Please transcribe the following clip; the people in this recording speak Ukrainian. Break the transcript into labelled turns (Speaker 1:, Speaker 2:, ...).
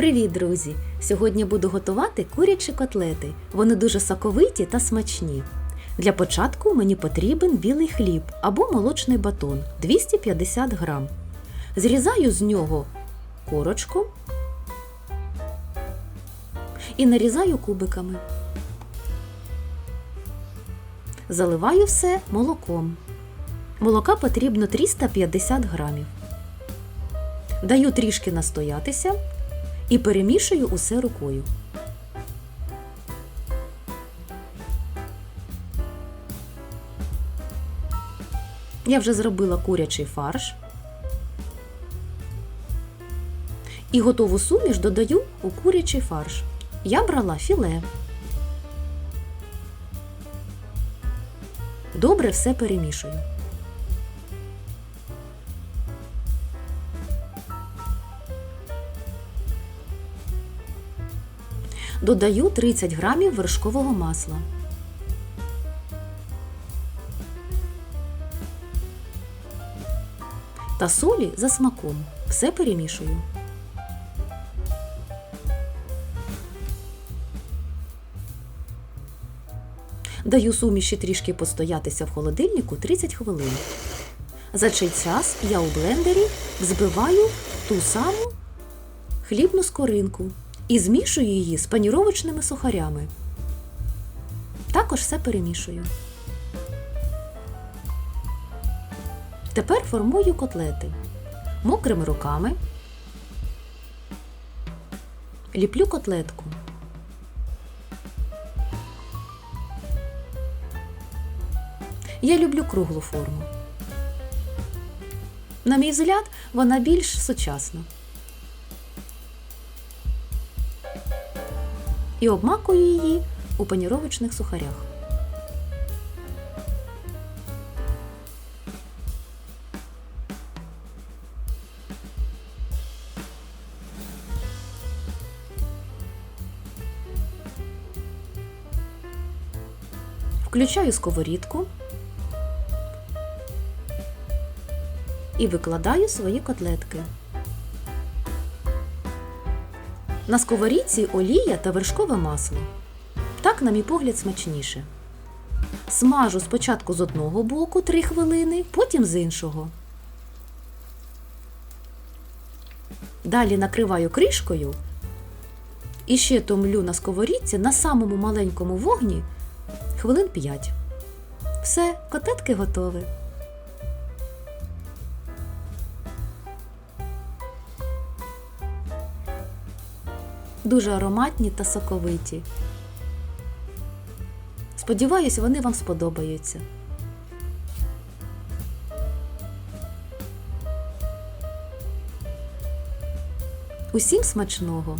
Speaker 1: Привіт, друзі! Сьогодні буду готувати курячі котлети. Вони дуже соковиті та смачні. Для початку мені потрібен білий хліб або молочний батон 250 грам. Зрізаю з нього корочку і нарізаю кубиками. Заливаю все молоком. Молока потрібно 350 грамів. Даю трішки настоятися і перемішую усе рукою. Я вже зробила курячий фарш. І готову суміш додаю у курячий фарш. Я брала філе. Добре все перемішую. Додаю 30 грамів вершкового масла. Та солі за смаком. Все перемішую. Даю суміші трішки постоятися в холодильнику 30 хвилин. За цей час я у блендері взбиваю ту саму хлібну скоринку і змішую її з паніровочними сухарями. Також все перемішую. Тепер формую котлети мокрими руками. Ліплю котлетку. Я люблю круглу форму. На мій взгляд, вона більш сучасна. І обмакую її у паніровочних сухарях. Включаю сковорідку і викладаю свої котлетки. На сковорідці олія та вершкове масло. Так, на мій погляд, смачніше. Смажу спочатку з одного боку 3 хвилини, потім з іншого. Далі накриваю кришкою і ще томлю на сковорідці на самому маленькому вогні хвилин 5. Все, котлетки готові. Дуже ароматні та соковиті. Сподіваюсь, вони вам сподобаються. Усім смачного!